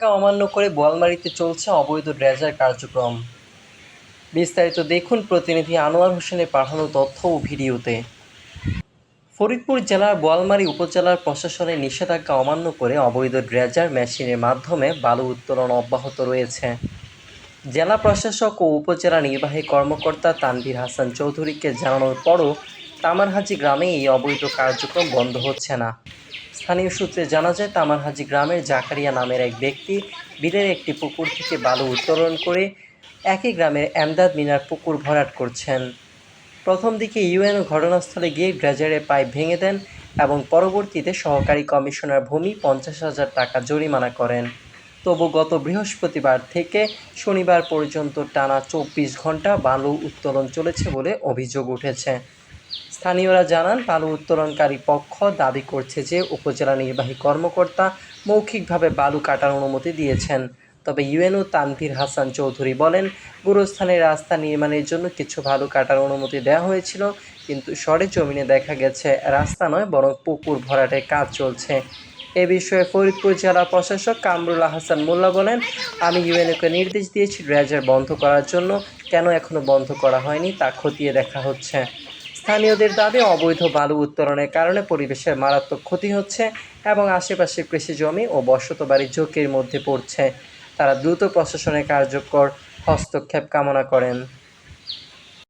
অমান্য করে বোয়ালমারিতে চলছে অবৈধ ড্রেজার কার্যক্রম। বিস্তারিত দেখুন প্রতিনিধি আনোয়ার হোসেনের পাঠানো তথ্য ও ভিডিওতে। ফরিদপুর জেলার বোয়ালমারী উপজেলার প্রশাসনের নিষেধাজ্ঞা অমান্য করে অবৈধ ড্রেজার মেশিনের মাধ্যমে বালু উত্তোলন অব্যাহত রয়েছে। জেলা প্রশাসক ও উপজেলা নির্বাহী কর্মকর্তা তানভীর হাসান চৌধুরীকে জানানোর পরও তামারহাজি গ্রামে এই অবৈধ কার্যক্রম বন্ধ হচ্ছে না। স্থানীয় সূত্রে জানা যায়, তামারহাজি গ্রামের জাকারিয়া নামের এক ব্যক্তি বিলের একটি পুকুর থেকে বালু উত্তোলন করে একই গ্রামের এমদাদ মিনার পুকুর ভরাট করছেন। প্রথম দিকে ইউএনও ঘটনাস্থলে গিয়ে ড্রেজারের পাইপ ভেঙে দেন এবং পরবর্তীতে সহকারী কমিশনার ভূমি পঞ্চাশ হাজার টাকা জরিমানা করেন। তবু গত বৃহস্পতিবার থেকে শনিবার পর্যন্ত টানা চব্বিশ ঘণ্টা বালু উত্তোলন চলেছে বলে অভিযোগ উঠেছে। স্থানীয়রা জানান বালু উত্তোলনকারী পক্ষ দাবি করছে যে উপজেলা নির্বাহী কর্মকর্তা মৌখিকভাবে বালু কাটার অনুমতি দিয়েছেন। তবে ইউএনও তানভীর হাসান চৌধুরী বলেন, গুরুস্থানে রাস্তা নির্মাণের জন্য কিছু বালু কাটার অনুমতি দেওয়া হয়েছিল, কিন্তু সরে জমিনে দেখা গেছে, রাস্তা নয়, বরং পুকুর ভরাটে কাজ চলছে। এ বিষয়ে ফরিদপুর জেলা প্রশাসক কামরুল হাসান মোল্লা বলেন, আমি ইউএনওকে নির্দেশ দিয়েছি ড্রেজার বন্ধ করার জন্য। কেন এখনও বন্ধ করা হয়নি তা খতিয়ে দেখা হচ্ছে। স্থানীয়দের দাবি অবৈধ বালু উত্তোলনের কারণে পরিবেশের মারাত্মক ক্ষতি হচ্ছে এবং আশেপাশের কৃষি জমি ও বসত বাড়ি ঝুঁকির মধ্যে পড়ছে। তারা দ্রুত প্রশাসনের কার্যকর হস্তক্ষেপ কামনা করেন।